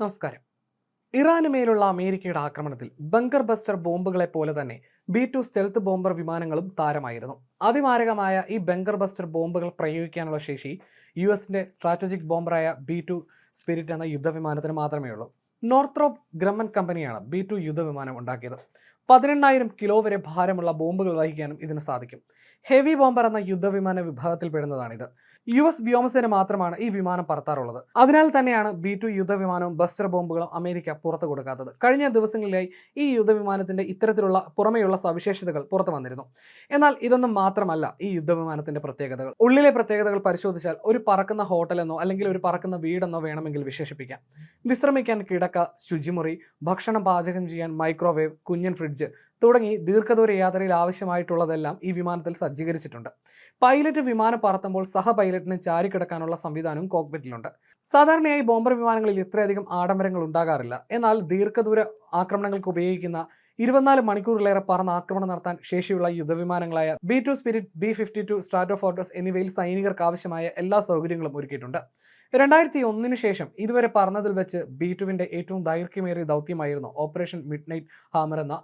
നമസ്കാരം. ഇറാന് മേലുള്ള അമേരിക്കയുടെ ആക്രമണത്തിൽ ബങ്കർ ബസ്റ്റർ ബോംബുകളെ പോലെ തന്നെ ബി ടു സ്റ്റെൽത്ത് ബോംബർ വിമാനങ്ങളും താരമായിരുന്നു. അതിമാരകമായ ഈ ബങ്കർ ബസ്റ്റർ ബോംബുകൾ പ്രയോഗിക്കാനുള്ള ശേഷി യു എസിന്റെ സ്ട്രാറ്റജിക് ബോംബറായ ബി ടു സ്പിരിറ്റ് എന്ന യുദ്ധവിമാനത്തിന് മാത്രമേ ഉള്ളൂ നോർത്രോപ്പ് ഗ്രമ്മൻ കമ്പനിയാണ് ബി ടു യുദ്ധവിമാനം ഉണ്ടാക്കിയത്. പതിനെണ്ണായിരം കിലോ വരെ ഭാരമുള്ള ബോംബുകൾ വഹിക്കാനും ഇതിന് സാധിക്കും. ഹെവി ബോംബർ എന്ന യുദ്ധവിമാന വിഭാഗത്തിൽപ്പെടുന്നതാണിത്. യു എസ് വ്യോമസേന മാത്രമാണ് ഈ വിമാനം പറത്താറുള്ളത്. അതിനാൽ തന്നെയാണ് ബി ടു യുദ്ധവിമാനവും ബസ്റ്റർ ബോംബുകളും അമേരിക്ക പുറത്തു കൊടുക്കാത്തത്. കഴിഞ്ഞ ദിവസങ്ങളിലായി ഈ യുദ്ധവിമാനത്തിന്റെ ഇത്തരത്തിലുള്ള പുറമെയുള്ള സവിശേഷതകൾ പുറത്തു വന്നിരുന്നു. എന്നാൽ ഇതൊന്നും മാത്രമല്ല ഈ യുദ്ധവിമാനത്തിന്റെ പ്രത്യേകതകൾ. ഉള്ളിലെ പ്രത്യേകതകൾ പരിശോധിച്ചാൽ ഒരു പറക്കുന്ന ഹോട്ടലെന്നോ അല്ലെങ്കിൽ ഒരു പറക്കുന്ന വീടെന്നോ വേണമെങ്കിൽ വിശേഷിപ്പിക്കാം. വിശ്രമിക്കാൻ കിടക്ക ശുചിമുറി ഭക്ഷണം പാചകം ചെയ്യാൻ മൈക്രോവേവ് കുഞ്ഞൻ ഫ്രിഡ്ജ് തുടങ്ങി ദീർഘദൂര യാത്രയിൽ ആവശ്യമായിട്ടുള്ളതെല്ലാം ഈ വിമാനത്തിൽ സജ്ജീകരിച്ചിട്ടുണ്ട്. പൈലറ്റ് വിമാനം പറത്തുമ്പോൾ സഹ പൈലറ്റിന് ചാരിക്കിടക്കാനുള്ള സംവിധാനവും കോക്പിറ്റിലുണ്ട്. സാധാരണയായി ബോംബർ വിമാനങ്ങളിൽ ഇത്രയധികം ആഡംബരങ്ങൾ ഉണ്ടാകാറില്ല. എന്നാൽ ദീർഘദൂര ആക്രമണങ്ങൾക്ക് ഉപയോഗിക്കുന്ന ഇരുപത്തിനാല് മണിക്കൂറിലേറെ പറന്ന് ആക്രമണം നടത്താൻ ശേഷിയുള്ള യുദ്ധവിമാനങ്ങളായ B two spirit B fifty two Stratofortress എന്നിവയിൽ സൈനികർക്ക് ആവശ്യമായ എല്ലാ സൗകര്യങ്ങളും ഒരുക്കിയിട്ടുണ്ട്. രണ്ടായിരത്തി ഒന്നിന് ശേഷം ഇതുവരെ പറന്നതിൽ വെച്ച് ബി ടുവിന്റെ ഏറ്റവും ദൈർഘ്യമേറിയ ദൗത്യമായിരുന്നു ഓപ്പറേഷൻ മിഡ് നൈറ്റ് ഹാമർ എന്ന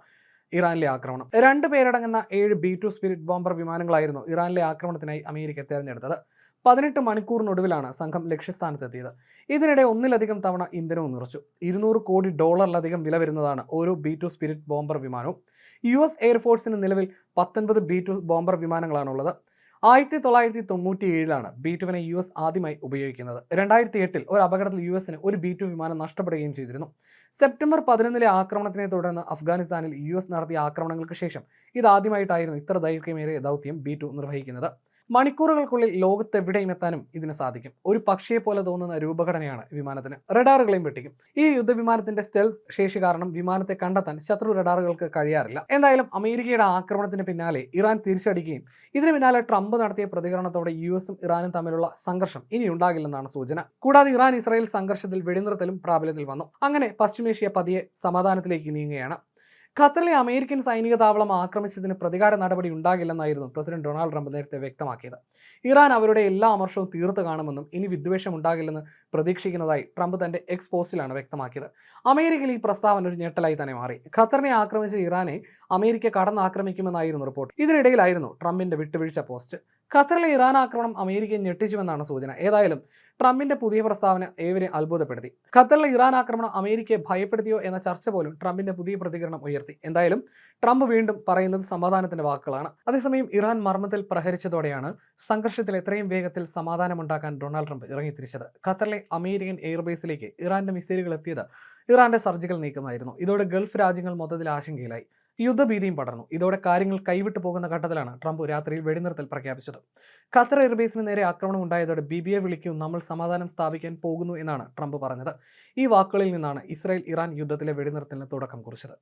ഇറാനിലെ ആക്രമണം. രണ്ട് പേരടങ്ങുന്ന ഏഴ് ബി ടു സ്പിരിറ്റ് ബോംബർ വിമാനങ്ങളായിരുന്നു ഇറാനിലെ ആക്രമണത്തിനായി അമേരിക്ക തെരഞ്ഞെടുത്തത്. പതിനെട്ട് മണിക്കൂറിനൊടുവിലാണ് സംഘം ലക്ഷ്യസ്ഥാനത്തെത്തിയത്. ഇതിനിടെ ഒന്നിലധികം തവണ ഇന്ധനവും നിറച്ചു. ഇരുന്നൂറ് കോടി ഡോളറിലധികം വില വരുന്നതാണ് ഓരോ ബി ടു സ്പിരിറ്റ് ബോംബർ വിമാനവും. യു എസ് എയർഫോഴ്സിന് നിലവിൽ പത്തൊൻപത് ബി ടു ബോംബർ വിമാനങ്ങളാണുള്ളത്. ആയിരത്തി തൊള്ളായിരത്തി തൊണ്ണൂറ്റി ഏഴിലാണ് ബി ടുവിനെ യു എസ് ആദ്യമായി ഉപയോഗിക്കുന്നത്. രണ്ടായിരത്തി എട്ടിൽ ഒരു അപകടത്തിൽ യു എസിന് ഒരു ബി ടു വിമാനം നഷ്ടപ്പെടുകയും ചെയ്തിരുന്നു. സെപ്റ്റംബർ പതിനൊന്നിലെ ആക്രമണത്തിനെ തുടർന്ന് അഫ്ഗാനിസ്ഥാനിൽ യു എസ് നടത്തിയ ആക്രമണങ്ങൾക്ക് ശേഷം ഇതാദ്യമായിട്ടായിരുന്നു ഇത്ര ദൈർഘ്യമേറിയ ദൗത്യം ബി ടു നിർവഹിക്കുന്നത്. മണിക്കൂറുകൾക്കുള്ളിൽ ലോകത്തെവിടെയും എത്താനും ഇതിന് സാധിക്കും. ഒരു പക്ഷിയെ പോലെ തോന്നുന്ന രൂപഘടനയാണ് വിമാനത്തിന്. റഡാറുകളെയും വെട്ടിക്കും. ഈ യുദ്ധവിമാനത്തിന്റെ സ്റ്റെൽസ് ശേഷി കാരണം വിമാനത്തെ കണ്ടെത്താൻ ശത്രു റഡാറുകൾക്ക് കഴിയാറില്ല. എന്തായാലും അമേരിക്കയുടെ ആക്രമണത്തിന് പിന്നാലെ ഇറാൻ തിരിച്ചടിക്കുകയും ഇതിന് പിന്നാലെ ട്രംപ് നടത്തിയ പ്രതികരണത്തോടെ യു എസും ഇറാനും തമ്മിലുള്ള സംഘർഷം ഇനി ഉണ്ടാകില്ലെന്നാണ് സൂചന. കൂടാതെ ഇറാൻ ഇസ്രായേൽ സംഘർഷത്തിൽ വെടിനിർത്തലും പ്രാബല്യത്തിൽ വന്നു. അങ്ങനെ പശ്ചിമേഷ്യ പതിയെ സമാധാനത്തിലേക്ക് നീങ്ങുകയാണ്. ഖത്തറിലെ അമേരിക്കൻ സൈനിക താവളം ആക്രമിച്ചതിന് പ്രതികാര നടപടി ഉണ്ടാകില്ലെന്നായിരുന്നു പ്രസിഡന്റ് ഡൊണാൾഡ് ട്രംപ് നേരത്തെ വ്യക്തമാക്കിയത്. ഇറാൻ അവരുടെ എല്ലാ അമർഷവും തീർത്തു കാണുമെന്നും ഇനി വിദ്വേഷം ഉണ്ടാകില്ലെന്ന് പ്രതീക്ഷിക്കുന്നതായി ട്രംപ് തന്റെ എക്സ് പോസ്റ്റിലാണ് വ്യക്തമാക്കിയത്. അമേരിക്കയിൽ ഈ പ്രസ്താവന ഒരു ഞെട്ടലായി തന്നെ മാറി. ഖത്തറിനെ ആക്രമിച്ച ഇറാനെ അമേരിക്ക കടന്നാക്രമിക്കുമെന്നായിരുന്നു റിപ്പോർട്ട്. ഇതിനിടയിലായിരുന്നു ട്രംപിന്റെ വിട്ടുവീഴ്ച പോസ്റ്റ്. ഖത്തറിലെ ഇറാൻ ആക്രമണം അമേരിക്കയെ ഞെട്ടിച്ചുവെന്നാണ് സൂചന. ഏതായാലും ട്രംപിന്റെ പുതിയ പ്രസ്താവന ഏവരെ അത്ഭുതപ്പെടുത്തി. ഖത്തറിലെ ഇറാൻ ആക്രമണം അമേരിക്കയെ ഭയപ്പെടുത്തിയോ എന്ന ചർച്ച പോലും ട്രംപിന്റെ പുതിയ പ്രതികരണം ഉയർത്തി. എന്തായാലും ട്രംപ് വീണ്ടും പറയുന്നത് സമാധാനത്തിന്റെ വാക്കുകളാണ്. അതേസമയം ഇറാൻ മർമ്മത്തിൽ പ്രഹരിച്ചതോടെയാണ് സംഘർഷത്തിൽ എത്രയും വേഗത്തിൽ സമാധാനമുണ്ടാക്കാൻ ഡൊണാൾഡ് ട്രംപ് ഇറങ്ങിത്തിരിച്ചത്. ഖത്തറിലെ അമേരിക്കൻ എയർബേസിലേക്ക് ഇറാന്റെ മിസൈലുകൾ എത്തിയത് ഇറാന്റെ സർജിക്കൽ നീക്കമായിരുന്നു. ഇതോടെ ഗൾഫ് രാജ്യങ്ങൾ മൊത്തത്തിൽ ആശങ്കയിലായി. യുദ്ധഭീതിയും പടർന്നു. ഇതോടെ കാര്യങ്ങൾ കൈവിട്ടു പോകുന്ന ഘട്ടത്തിലാണ് ട്രംപ് രാത്രിയിൽ വെടിനിർത്തൽ പ്രഖ്യാപിച്ചത്. ഖത്തർ എയർബേസിന് നേരെ ആക്രമണം ഉണ്ടായതോടെ ബി ബി എ വിളിക്കൂ നമ്മൾ സമാധാനം സ്ഥാപിക്കാൻ പോകുന്നു എന്നാണ് ട്രംപ് പറഞ്ഞത്. ഈ വാക്കുകളിൽ നിന്നാണ് ഇസ്രായേൽ ഇറാൻ യുദ്ധത്തിലെ വെടിനിർത്തലിന് തുടക്കം കുറിച്ചത്.